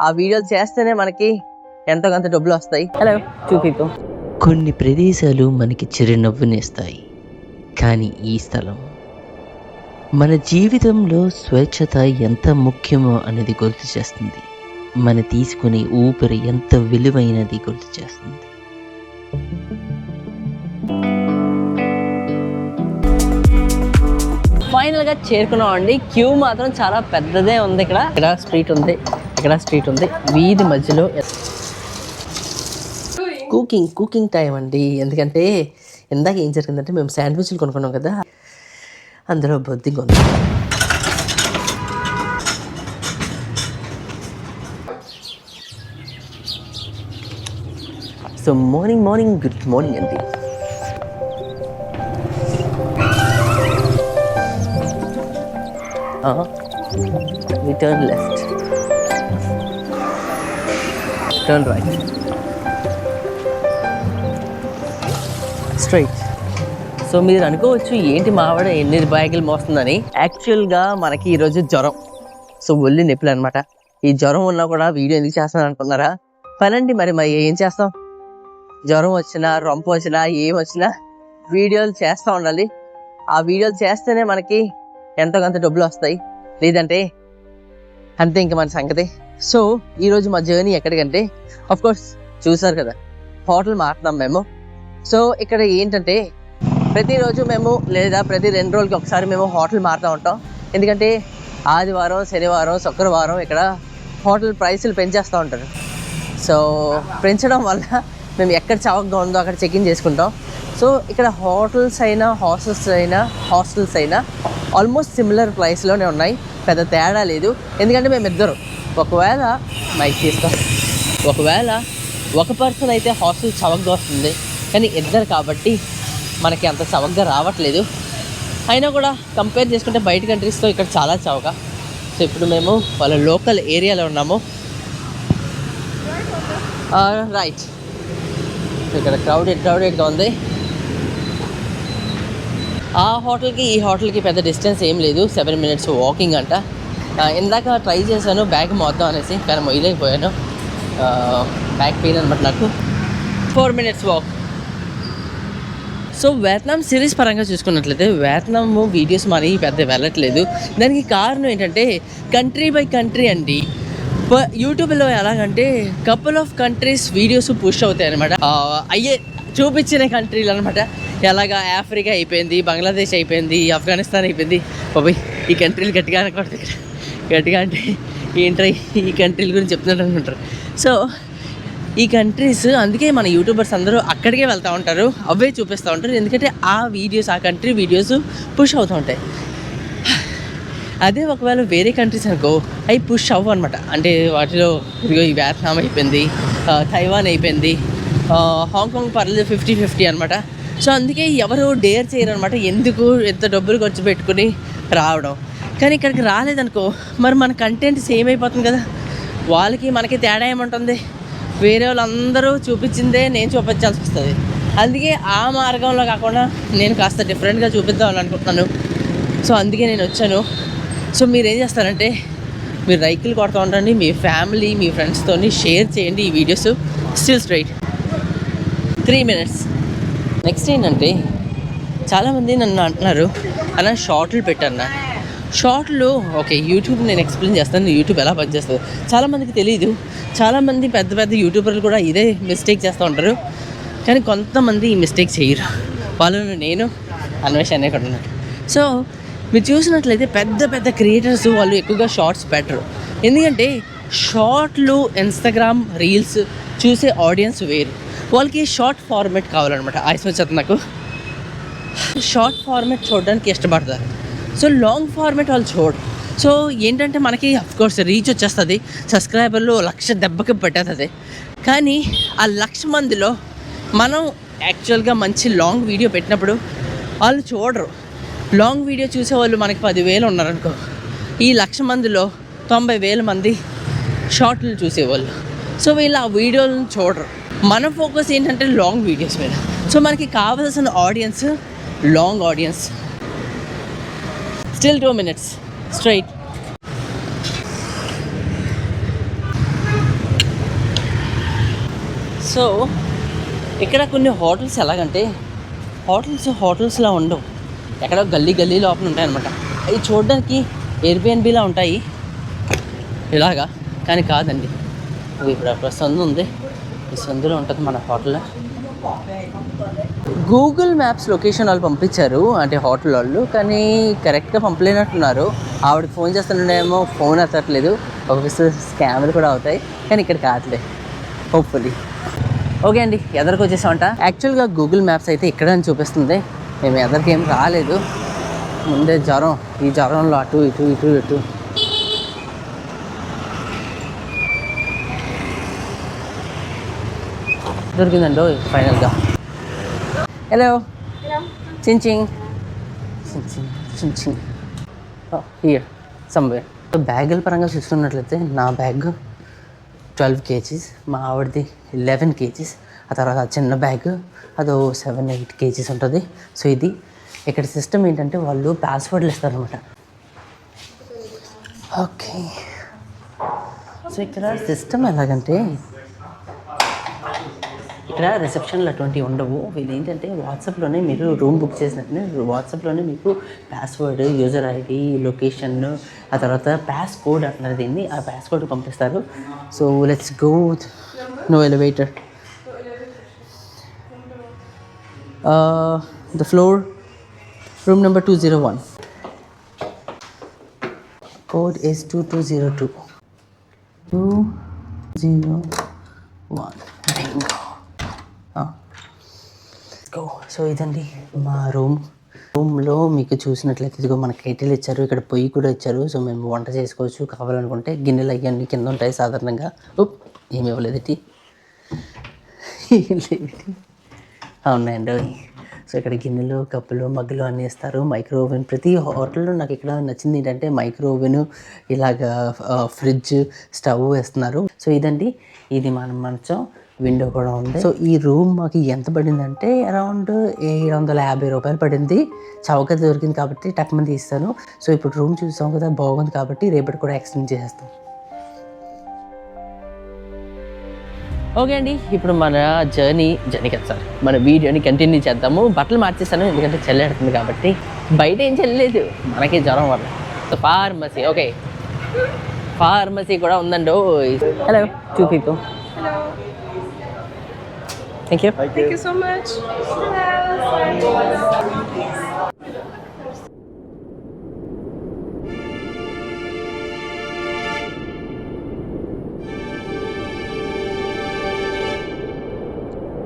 ఆ వీడియోలు చేస్తేనే మనకి ఎంతో కొంత డబ్బులు వస్తాయి. హలో చూపిద్దాం కొన్ని ప్రదేశాలు మనకి చిరునవ్వునిస్తాయి. కానీ ఈ స్థలం మన జీవితంలో స్వేచ్ఛత ఎంత ముఖ్యమో అనేది గుర్తు చేస్తుంది. మన తీసుకునే ఊపిరి ఎంత విలువైనది గుర్తు చేస్తుంది. ఫైనల్గా చేరుకున్నాం అండి క్యూ మాత్రం చాలా పెద్దదే ఉంది ఇక్కడ. ఇక్కడ స్ట్రీట్ ఉంది. ఇక్కడ స్ట్రీట్ ఉంది? వీధి మధ్యలో కుకింగ్ కుకింగ్ టైం అండి. ఎందుకంటే ఇందాక ఏం జరిగిందంటే మేము శాండ్విచ్లు కొనుక్కున్నాం కదా అందులో బొద్దింగ్ ఉంది so morning morning good morning అండి. Return left turn right. Straight so మీరు అనుకోవచ్చు ఏంటి మావాడ ఎన్ని బ్యాగులు మోస్తుందని. యాక్చువల్గా మనకి ఈరోజు జ్వరం. సో ఒళ్ళు నొప్పులు అనమాట ఈ జ్వరం ఉన్నా కూడా వీడియో ఎందుకు చేస్తాను అనుకున్నారా? పనండి మరి మరి ఏం చేస్తాం? జ్వరం వచ్చినా రొంపు వచ్చినా ఏం వచ్చినా వీడియోలు చేస్తూ ఉండాలి. ఆ వీడియోలు చేస్తేనే మనకి ఎంతో కొంత డబ్బులు వస్తాయి. లేదంటే అంతే ఇంక మన సంగతి. సో ఈరోజు మా జర్నీ ఎక్కడికంటే కోర్స్ చూసారు కదా హోటల్ మారుతున్నాం మేము. సో ఇక్కడ ఏంటంటే ప్రతిరోజు మేము లేదా ప్రతి రెండు రోజులకి ఒకసారి మేము హోటల్ మారుతూ ఉంటాం. ఎందుకంటే ఆదివారం శనివారం శుక్రవారం ఇక్కడ హోటల్ ప్రైసులు పెంచేస్తూ ఉంటారు. సో పెంచడం వల్ల మేము ఎక్కడ చవకగా ఉందో అక్కడ చెక్ ఇన్ చేసుకుంటాం. సో ఇక్కడ హోటల్స్ అయినా హాస్టల్స్ అయినా హాస్టల్స్ అయినా ఆల్మోస్ట్ సిమిలర్ ప్రైస్లోనే ఉన్నాయి. పెద్ద తేడా లేదు. ఎందుకంటే మేము ఇద్దరు ఒకవేళ మైక్ తీస్తాం ఒకవేళ ఒక పర్సన్ అయితే హాస్టల్ చవకగా వస్తుంది. కానీ ఇద్దరు కాబట్టి మనకి అంత చవకగా రావట్లేదు. అయినా కూడా కంపేర్ చేసుకుంటే బయట కంట్రీస్తో ఇక్కడ చాలా చవక. సో ఇప్పుడు మేము వాళ్ళ లోకల్ ఏరియాలో ఉన్నాము. రైట్ ఇక్కడ క్రౌడెడ్ క్రౌడెడ్గా ఉంది. ఆ హోటల్కి ఈ హోటల్కి పెద్ద డిస్టెన్స్ ఏం లేదు. సెవెన్ మినిట్స్ వాకింగ్ అంట. ఇందాక ట్రై చేశాను బ్యాగ్ మొత్తం అనేసి కానీ మొయ్యలేకపోయాను. బ్యాక్ పెయిన్ అనమాట నాకు. Four minutes walk so Vietnam series పరంగా చూసుకున్నట్లయితే వియత్నాం వీడియోస్ మరి పెద్ద వెళ్ళట్లేదు. దానికి కారణం ఏంటంటే కంట్రీ బై కంట్రీ అండి. యూట్యూబ్లో ఎలాగంటే couple of countries videos push అవుతాయి అనమాట అయ్యే చూపించిన కంట్రీలు అనమాట ఎలాగా ఆఫ్రికా అయిపోయింది బంగ్లాదేశ్ అయిపోయింది ఆఫ్ఘనిస్తాన్ అయిపోయింది. బాబాయ్ ఈ కంట్రీలు గట్టిగా అనకూడదు. ఇక్కడ గట్టిగా అంటే ఏంట్రా ఈ కంట్రీల గురించి చెప్తున్నారు అనుకుంటారు సో ఈ కంట్రీస్ అందుకే మన యూట్యూబర్స్ అందరూ అక్కడికే వెళ్తూ ఉంటారు. అవే చూపిస్తూ ఉంటారు. ఎందుకంటే ఆ వీడియోస్ ఆ కంట్రీ వీడియోస్ పుష్ అవుతూ ఉంటాయి. అదే ఒకవేళ వేరే కంట్రీస్ అనుకో అవి పుష్ అవ్వు అనమాట అంటే వాటిలో ఇదిగో ఈ వియత్నాం అయిపోయింది తైవాన్ అయిపోయింది హాంకాంగ్ పర్లేదు ఫిఫ్టీ ఫిఫ్టీ అనమాట సో అందుకే ఎవరు డేర్ చేయరు అనమాట ఎందుకు ఎంత డబ్బులు ఖర్చు పెట్టుకుని రావడం? కానీ ఇక్కడికి రాలేదనుకో మరి మన కంటెంట్ సేమ్ అయిపోతుంది కదా. వాళ్ళకి మనకి తేడా ఏముంటుంది? వేరే వాళ్ళందరూ చూపించిందే నేను చూపించాల్సి వస్తుంది. అందుకే ఆ మార్గంలో కాకుండా నేను కాస్త డిఫరెంట్గా చూపిద్దాం అనుకుంటున్నాను. సో అందుకే నేను వచ్చాను. సో మీరు ఏం చేస్తారంటే మీరు రైకిల్ కొడుతూ ఉండండి మీ ఫ్యామిలీ మీ ఫ్రెండ్స్తో షేర్ చేయండి ఈ videos still straight three minutes next ఏంటంటే చాలామంది నన్ను అంటున్నారు అలా షార్ట్లు పెట్టన్నా. షార్ట్లో ఓకే యూట్యూబ్ నేను ఎక్స్ప్లెయిన్ చేస్తాను యూట్యూబ్ ఎలా పనిచేస్తుంది. చాలామందికి తెలియదు చాలామంది పెద్ద పెద్ద యూట్యూబర్లు కూడా ఇదే మిస్టేక్ చేస్తూ ఉంటారు. కానీ కొంతమంది ఈ మిస్టేక్ చేయరు. వాళ్ళను నేను అన్వేషణ అనే కూడా సో మీరు చూసినట్లయితే పెద్ద పెద్ద క్రియేటర్స్ వాళ్ళు ఎక్కువగా షార్ట్స్ పెట్టరు. ఎందుకంటే షార్ట్లు ఇన్స్టాగ్రామ్ రీల్స్ చూసే ఆడియన్స్ వేరు. వాళ్ళకి షార్ట్ ఫార్మేట్ కావాలన్నమాట. ఆయుస్ వచ్చేది నాకు. షార్ట్ ఫార్మేట్ చూడడానికి ఇష్టపడతారు. సో లాంగ్ ఫార్మేట్ వాళ్ళు చూడరు సో ఏంటంటే మనకి అఫ్కోర్స్ రీచ్ వచ్చేస్తుంది. సబ్స్క్రైబర్లు లక్ష దెబ్బకి పెట్టేస్తుంది. కానీ ఆ లక్ష మందిలో మనం యాక్చువల్గా మంచి లాంగ్ వీడియో పెట్టినప్పుడు వాళ్ళు చూడరు. లాంగ్ వీడియో చూసే వాళ్ళు మనకి పదివేలు ఉన్నారనుకో. ఈ లక్ష మందిలో తొంభై వేల మంది షార్ట్లు చూసేవాళ్ళు. సో వీళ్ళు ఆ వీడియోలను చూడరు. మన ఫోకస్ ఏంటంటే లాంగ్ వీడియోస్ మీద. సో మనకి కావాల్సిన audience long audience still two minutes straight so ఇక్కడ కొన్ని హోటల్స్ ఎలాగంటే హోటల్స్ హోటల్స్లా ఉండవు. ఎక్కడో గల్లీ గల్లీ లోపల ఉంటాయి అనమాట అవి చూడడానికి ఎయిర్బిఎన్బిలా ఉంటాయి. ఇలాగా. కానీ కాదండి. ఇప్పుడు అక్కడ సందు ఉంది. ఈ సందులో ఉంటుంది మన హోటల్. గూగుల్ మ్యాప్స్ లొకేషన్ వాళ్ళు పంపించారు అంటే హోటల్ వాళ్ళు. కానీ కరెక్ట్గా పంపలేనట్టున్నారు. ఆవిడకి ఫోన్ చేస్తుండేమో ఫోన్ ఎత్తట్లేదు. ఒక స్కామ్లు కూడా అవుతాయి. కానీ ఇక్కడ కాదులే. హోప్ఫుల్లీ ఓకే అండి ఎదరికి వచ్చేసామంట? యాక్చువల్గా గూగుల్ మ్యాప్స్ అయితే ఇక్కడ అని చూపిస్తుంది. మేము ఎదరికి ఏం రాలేదు. ముందే జ్వరం. ఈ జ్వరంలో అటు ఇటు ఇటు ఇటు. దొరికిందండి ఫైనల్గా హలో చించింగ్ చించింగ్ చించింగ్ హియర్ సమ్వేర్ బ్యాగుల పరంగా చూసుకున్నట్లయితే నా బ్యాగ్ ట్వెల్వ్ కేజీస్ మా ఆవిడది లెవెన్ కేజీస్ ఆ తర్వాత చిన్న బ్యాగ్ అదో సెవెన్ ఎయిట్ కేజీస్ ఉంటుంది. సో ఇది ఇక్కడ సిస్టమ్ ఏంటంటే వాళ్ళు పాస్వర్డ్లు ఇస్తారనమాట ఓకే సో ఇక్కడ సిస్టమ్ ఎలాగంటే ఇక్కడ రిసెప్షన్లు అటువంటివి ఉండవు. వీళ్ళు ఏంటంటే వాట్సాప్లోనే మీరు రూమ్ బుక్ చేసినట్టునే వాట్సాప్లోనే మీకు పాస్వర్డ్ యూజర్ ఐడి లొకేషన్ ఆ తర్వాత పాస్ కోడ్ అంటున్నారు దీన్ని. ఆ పాస్ కోడ్ పంపిస్తారు so let's go no elevator the floor room number two zero one code yes two two zero two two zero one go so ఇదండి మా room రూమ్లో మీకు చూసినట్లయితే ఇదిగో మన కేటీలు ఇచ్చారు ఇక్కడ పొయ్యి కూడా ఇచ్చారు. సో మేము వంట చేసుకోవచ్చు. కావాలనుకుంటే గిన్నెలు అవన్నీ కింద ఉంటాయి సాధారణంగా. ఉప్ ఏమి ఇవ్వలేదు టీ. ఏం ఉన్నాయండి సో ఇక్కడ గిన్నెలు కప్పులు మగ్గులు అన్నీ ఇస్తారు. మైక్రో ఓవెన్ ప్రతి హోటల్లో నాకు ఇక్కడ నచ్చింది ఏంటంటే మైక్రో ఓవెన్ ఇలాగ ఫ్రిడ్జ్ స్టవ్ వేస్తున్నారు. సో ఇదండి. ఇది మన మంచం. విండో కూడా ఉంది. సో ఈ రూమ్ మాకు ఎంత పడిందంటే అరౌండ్ ఏడు వందల యాభై రూపాయలు పడింది. చౌక దొరికింది కాబట్టి టక్మని తీస్తాను. సో ఇప్పుడు రూమ్ చూసాం కదా బాగుంది కాబట్టి రేపటి కూడా ఎక్స్టెండ్ చేసేస్తాం. ఓకే అండి ఇప్పుడు మన జర్నీ జర్నీ కదా సార్. మన వీడియోని కంటిన్యూ చేద్దాము. బట్టలు మార్చేస్తాను ఎందుకంటే చల్లెడుతుంది కాబట్టి. బయట ఏం చల్లలేదు మనకే జ్వరం వల్ల. సో ఫార్మసీ ఓకే ఫార్మసీ కూడా ఉందండి hello two people thank you Thank you. so much.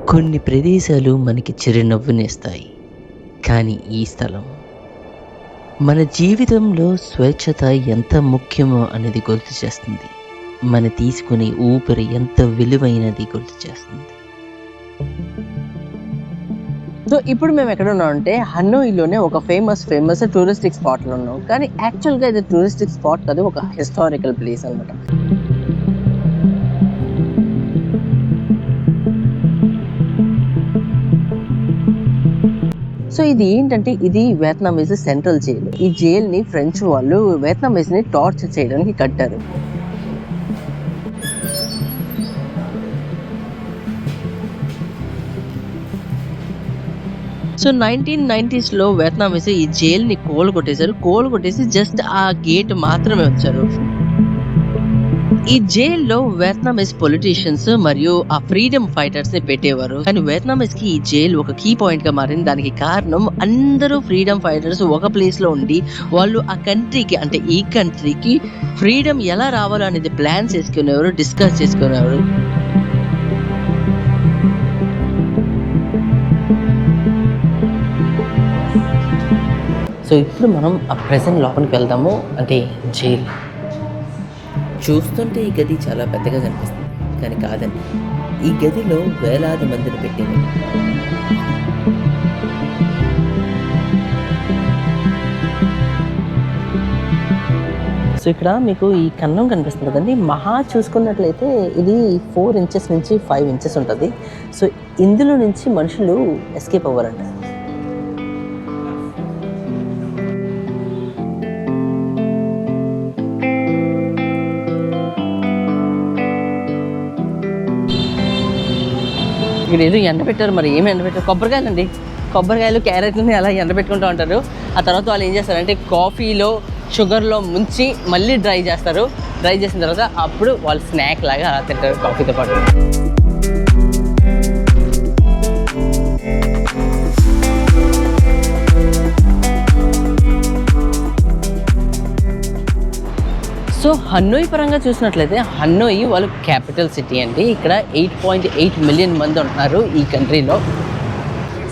కొన్ని ప్రదేశాలు మనకి చిరునవ్వునిస్తాయి కానీ ఈ స్థలం మన జీవితంలో స్వేచ్ఛత ఎంత ముఖ్యమో అనేది గుర్తు చేస్తుంది. మన తీసుకునే ఊపిరి ఎంత విలువైనది గుర్తు చేస్తుంది. సో ఇప్పుడు మేము ఎక్కడ ఉన్నాం అంటే హన్నోయిలోనే ఒక ఫేమస్ ఫేమస్ టూరిస్టిక్ స్పాట్లో ఉన్నాం. కానీ యాక్చువల్గా ఇది టూరిస్టిక్ స్పాట్ కాదు ఒక హిస్టారికల్ ప్లేస్ అనమాట సో ఇది ఏంటంటే ఇది వియత్నామీస్ సెంట్రల్ జైలు ఈ జైల్ని ఫ్రెంచ్ వాళ్ళు వియత్నామీస్ని టార్చర్ చేయడానికి కట్టారు. సో నైన్టీన్ నైన్టీస్లో వియత్నామీస్ ఈ జైల్ని కోల్ కొట్టేశారు కోల్ కొట్టేసి జస్ట్ ఆ గేట్ మాత్రమే వచ్చారు ఈ జైల్లో వియత్నామీస్ పొలిటీషియన్స్ మరియు ఆ ఫ్రీడమ్ ఫైటర్స్ని పెట్టేవారు. కానీ వియత్నామీస్కి ఈ జైలు ఒక కీ పాయింట్గా మారింది. దానికి కారణం అందరూ ఫ్రీడమ్ ఫైటర్స్ ఒక ప్లేస్లో ఉండి వాళ్ళు ఆ కంట్రీకి అంటే ఈ కంట్రీకి ఫ్రీడమ్ ఎలా రావాలో అనేది ప్లాన్స్ చేసుకునేవారు డిస్కస్ చేసుకునేవారు. సో ఇప్పుడు మనం ఆ ప్రెసెంట్ లోపలికి వెళ్దాము. అంటే జైల్ చూస్తుంటే ఈ గది చాలా పెద్దగా కనిపిస్తుంది. కానీ కాదండి ఈ గదిలో వేలాది మందిని పెట్టింది సో ఇక్కడ మీకు ఈ కన్నం కనిపిస్తుంది కదండి మహా చూసుకున్నట్లయితే ఇది ఫోర్ ఇంచెస్ నుంచి ఫైవ్ ఇంచెస్ ఉంటుంది. సో ఇందులో నుంచి మనుషులు ఎస్కేప్ అవ్వరంట. ఇక్కడ ఏదో ఎండ పెట్టారు మరి? ఏమి ఎండ పెట్టారు? కొబ్బరికాయలు అండి. కొబ్బరికాయలు క్యారెట్లని అలా ఎండ పెట్టుకుంటూ ఉంటారు. ఆ తర్వాత వాళ్ళు ఏం చేస్తారంటే కాఫీలో షుగర్లో ముంచి మళ్ళీ డ్రై చేస్తారు. డ్రై చేసిన తర్వాత అప్పుడు వాళ్ళు స్నాక్ లాగా అలా తింటారు కాఫీతో పాటు. సో హన్నోయ్ పరంగా చూసినట్లయితే హన్నోయ్ వాళ్ళు క్యాపిటల్ సిటీ అండి. ఇక్కడ ఎయిట్ పాయింట్ ఎయిట్ మిలియన్ మంది ఉంటున్నారు ఈ కంట్రీలో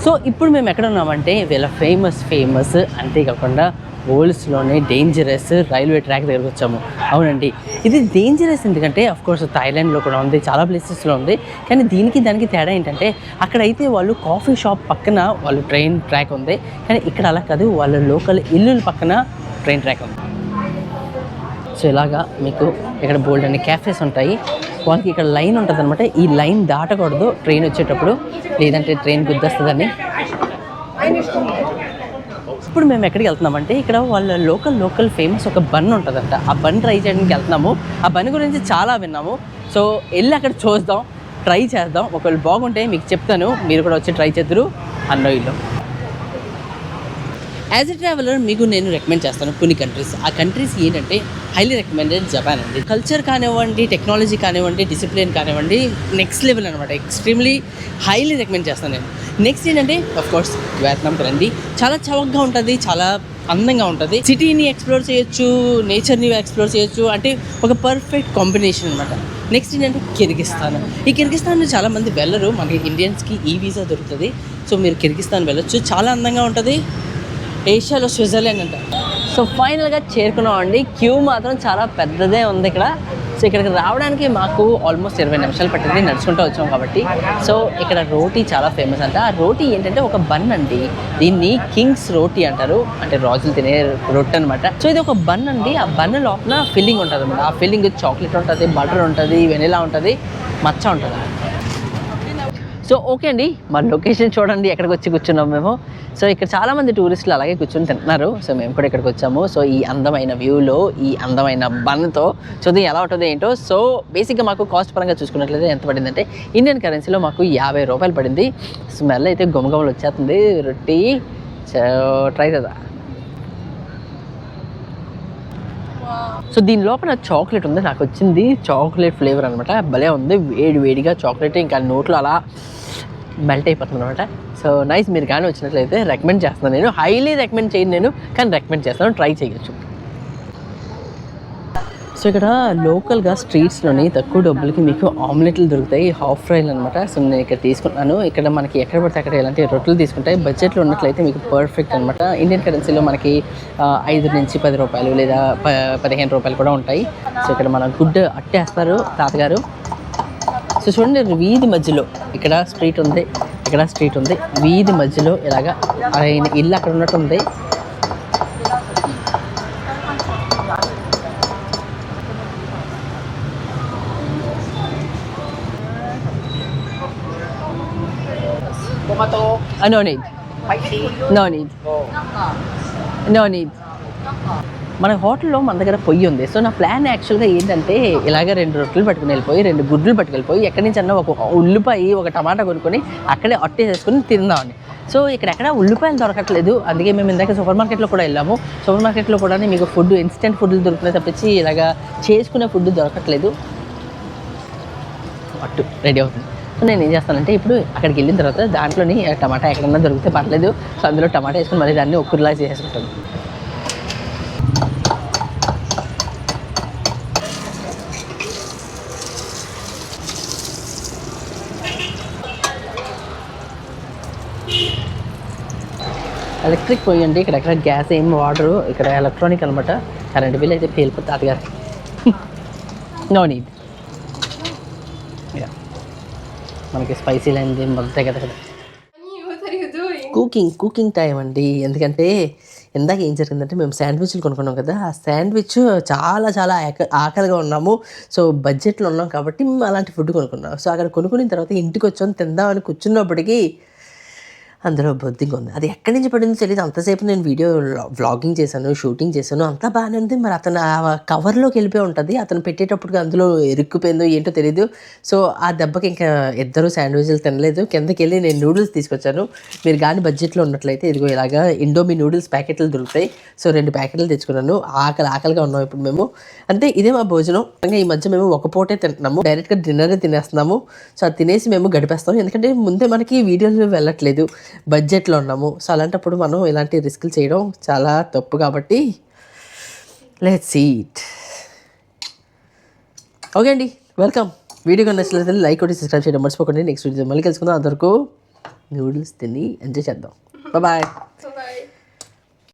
సో ఇప్పుడు మేము ఎక్కడ ఉన్నామంటే వీళ్ళ ఫేమస్ ఫేమస్ అంతేకాకుండా వరల్డ్స్లోనే డేంజరస్ రైల్వే ట్రాక్ దగ్గరకు వచ్చాము. అవునండి. ఇది డేంజరస్ ఎందుకంటే అఫ్ కోర్స్ థాయిలాండ్లో కూడా ఉంది చాలా ప్లేసెస్లో ఉంది. కానీ దీనికి దానికి తేడా ఏంటంటే అక్కడైతే వాళ్ళు కాఫీ షాప్ పక్కన వాళ్ళు ట్రైన్ ట్రాక్ ఉంది. కానీ ఇక్కడ అలా కాదు వాళ్ళ లోకల్ ఇల్లుల పక్కన ట్రైన్ ట్రాక్ ఉంది. సో ఇలాగా మీకు ఇక్కడ బోల్డ్ అనే క్యాఫేస్ ఉంటాయి. వాళ్ళకి ఇక్కడ లైన్ ఉంటుంది అనమాట ఈ లైన్ దాటకూడదు. ట్రైన్ వచ్చేటప్పుడు లేదంటే ట్రైన్ గుద్దేస్తుందని. ఇప్పుడు మేము ఎక్కడికి వెళ్తున్నామంటే ఇక్కడ వాళ్ళ లోకల్ లోకల్ ఫేమస్ ఒక బన్ ఉంటుందంట. ఆ బన్ ట్రై చేయడానికి వెళ్తున్నాము. ఆ బన్ గురించి చాలా విన్నాము. సో వెళ్ళి అక్కడ చూద్దాం. ట్రై చేద్దాం. ఒకవేళ బాగుంటే మీకు చెప్తాను. మీరు కూడా వచ్చి ట్రై చేద్దరు. అన్నోయిలో. యాజ్ ఎ ట్రావెలర్ మీకు నేను రికమెండ్ చేస్తాను కొన్ని కంట్రీస్ ఆ కంట్రీస్ ఏంటంటే హైలీ రికమెండెడ్ జపాన్ అండి. కల్చర్ కానివ్వండి టెక్నాలజీ కానివ్వండి డిసిప్లిన్ కానివ్వండి నెక్స్ట్ లెవెల్ అనమాట ఎక్స్ట్రీమ్లీ హైలీ రికమెండ్ చేస్తాను నేను. నెక్స్ట్ ఏంటంటే అఫ్కోర్స్ వియత్నాంకి రండి చాలా చవకగా ఉంటుంది చాలా అందంగా ఉంటుంది. సిటీని ఎక్స్ప్లోర్ చేయొచ్చు నేచర్ని ఎక్స్ప్లోర్ చేయొచ్చు అంటే ఒక పర్ఫెక్ట్ కాంబినేషన్ అనమాట నెక్స్ట్ ఏంటంటే కిర్గిస్తాన్ ఈ కిర్గిస్తాన్ చాలా మంది వెళ్ళరు. మనకి ఇండియన్స్కి ఈ వీసా దొరుకుతుంది. సో మీరు కిర్గిస్తాన్ వెళ్ళొచ్చు. చాలా అందంగా ఉంటుంది. ఏషియాలో స్విట్జర్లాండ్ అంట. సో ఫైనల్గా చేరుకున్నాం అండి క్యూ మాత్రం చాలా పెద్దదే ఉంది ఇక్కడ. సో ఇక్కడికి రావడానికి మాకు ఆల్మోస్ట్ ఇరవై నిమిషాలు పట్టింది నడుచుకుంటూ వచ్చాం కాబట్టి. సో ఇక్కడ రోటీ చాలా ఫేమస్ అంట. ఆ రోటీ ఏంటంటే ఒక బన్ అండి. దీన్ని కింగ్స్ రోటీ అంటారు. అంటే రాజులు తినే రొట్టె అనమాట సో ఇది ఒక బన్ అండి. ఆ బన్ లోపల ఫిల్లింగ్ ఉంటుంది అనమాట ఆ ఫిల్లింగ్ చాక్లెట్ ఉంటుంది బటర్ ఉంటుంది వెనిలా ఉంటుంది మచ్చ ఉంటుంది సో ఓకే అండి. మా లొకేషన్ చూడండి ఎక్కడికి వచ్చి కూర్చున్నాం మేము. సో ఇక్కడ చాలామంది టూరిస్టులు అలాగే కూర్చొని తింటున్నారు. సో మేము కూడా ఇక్కడికి వచ్చాము. సో ఈ అందమైన వ్యూలో ఈ అందమైన బన్తో సో ఎలా ఉంటుందో ఏంటో. సో బేసిక్గా మాకు కాస్ట్ పరంగా చూసుకున్నట్లయితే ఎంత పడిందంటే ఇండియన్ కరెన్సీలో మాకు యాభై రూపాయలు పడింది. స్మెల్ అయితే గుమగమలు వచ్చేస్తుంది. రొట్టి ట్రై చేద్దాం. సో దీని లోపల చాక్లెట్ ఉంది నాకు వచ్చింది. చాక్లెట్ ఫ్లేవర్ అనమాట భలే ఉంది. వేడి వేడిగా చాక్లెట్ ఇంకా నోట్లో అలా మెల్ట్ అయిపోతుంది అనమాట సో నైస్ మీరు కానీ వచ్చినట్లయితే రికమెండ్ చేస్తాను నేను హైలీ రికమెండ్ చేయను నేను కానీ రికమెండ్ చేస్తాను. ట్రై చేయొచ్చు. సో ఇక్కడ లోకల్గా స్ట్రీట్స్లోని తక్కువ డబ్బులకి మీకు ఆమ్లెట్లు దొరుకుతాయి హాఫ్ ఫ్రైలు అనమాట సో నేను ఇక్కడ తీసుకున్నాను ఇక్కడ మనకి ఎక్కడ పడితే అక్కడ ఇలాంటి రొట్టెలు తీసుకుంటాయి. బడ్జెట్లో ఉన్నట్లయితే మీకు పర్ఫెక్ట్ అనమాట ఇండియన్ కరెన్సీలో మనకి ఐదు నుంచి పది రూపాయలు లేదా ప పదిహేను రూపాయలు కూడా ఉంటాయి. సో ఇక్కడ మనం గుడ్ అట్టేస్తారు తాతగారు. సో చూడండి వీధి మధ్యలో ఇక్కడ స్ట్రీట్ ఉంది. ఇక్కడ స్ట్రీట్ ఉంది. వీధి మధ్యలో ఇలాగా ఆయన ఇల్లు అక్కడ ఉన్నట్టు ఉంది. Uh, no need. No need no need మన హోటల్లో మన దగ్గర పొయ్యి ఉంది. సో నా ప్లాన్ యాక్చువల్గా ఏంటంటే ఇలాగ రెండు రొట్టెలు పట్టుకుని వెళ్ళిపోయి రెండు గుడ్లు పట్టుకెళ్ళిపోయి ఎక్కడి నుంచి అన్నా ఒక ఉల్లిపాయ ఒక టమాటా కొనుక్కొని అక్కడే అట్టేసేసుకుని తిందామని. సో ఇక్కడ ఎక్కడ ఉల్లిపాయలు దొరకట్లేదు. అందుకే మేము ఇందాక సూపర్ మార్కెట్లో కూడా వెళ్ళాము. సూపర్ మార్కెట్లో కూడా మీకు ఫుడ్ ఇన్స్టెంట్ ఫుడ్లు దొరుకుతున్నాయి తప్పించి ఇలాగా చేసుకునే ఫుడ్ దొరకట్లేదు. అట్టు రెడీ అవుతుంది. నేను ఏం చేస్తానంటే ఇప్పుడు అక్కడికి వెళ్ళిన తర్వాత దాంట్లోని టమాటా ఎక్కడన్నా దొరికితే పర్లేదు. సో అందులో టమాటా వేసుకొని మళ్ళీ దాన్ని ఒక్కరిలా చేసేసుకుంటాను. ఎలక్ట్రిక్ పొయ్యి అండి. ఇక్కడ ఎక్కడ గ్యాస్ ఏం వాడరు ఇక్కడ ఎలక్ట్రానిక్ అనమాట. కరెంట్ బిల్ అయితే పేలిపోతుంది కాదు నో నీడ్. మనకి స్పైసీ లేనిది మొదలుతాయి కదా కదా. కుకింగ్ కుకింగ్ టైం అండి. ఎందుకంటే ఇందాక ఏం జరిగిందంటే మేము శాండ్విచ్లు కొనుక్కున్నాం కదా ఆ శాండ్విచ్ చాలా చాలా ఆక- ఆకలిగా ఉన్నాము. సో బడ్జెట్లో ఉన్నాం కాబట్టి మేము అలాంటి ఫుడ్ కొనుక్కున్నాం. సో అక్కడ కొనుక్కున్న తర్వాత ఇంటికి వచ్చాం తిందామని కూర్చున్నప్పటికీ అందులో బొద్దిగా ఉంది అది ఎక్కడి నుంచి పడిందో తెలియదు అంతసేపు నేను వీడియో వ్లాగింగ్ చేశాను షూటింగ్ చేశాను. అంతా బాగానే ఉంది. మరి అతను ఆ కవర్లోకి వెళ్ళిపోయి ఉంటుంది. అతను పెట్టేటప్పుడు అందులో ఎరుక్కుపోయిందో ఏంటో తెలియదు సో ఆ దెబ్బకి ఇంకా ఇద్దరు శాండ్విచ్లు తినలేదు. కిందకి వెళ్ళి నేను నూడిల్స్ తీసుకొచ్చాను. మీరు కానీ బడ్జెట్లో ఉన్నట్లయితే ఇదిగో ఇలాగా ఇండోమీ నూడిల్స్ ప్యాకెట్లు దొరుకుతాయి. సో రెండు ప్యాకెట్లు తెచ్చుకున్నాను. ఆకలి ఆకలిగా ఉన్నాం ఇప్పుడు మేము. అంటే ఇదే మా భోజనం. ఇంకా ఈ మధ్య మేము ఒక పూటే తింటున్నాము. డైరెక్ట్గా డిన్నరే తినేస్తున్నాము. సో అది తినేసి మేము గడిపేస్తాము ఎందుకంటే ముందే మనకి వీడియోలు వెళ్ళట్లేదు. బడ్జెట్లో ఉన్నాము. సో అలాంటప్పుడు మనం ఇలాంటి రిస్కులు చేయడం చాలా తప్పు కాబట్టి లెట్స్ సీట్. ఓకే అండి. వెల్కమ్. వీడియో నచ్చినట్లయితే లైక్ కొట్టి సబ్స్క్రైబ్ చేయడం మర్చిపోకండి. నెక్స్ట్ వీడియో మళ్ళీ కలుసుకుందాం. అంతవరకు నూడిల్స్ తిని ఎంజాయ్ చేద్దాం. బాయ్.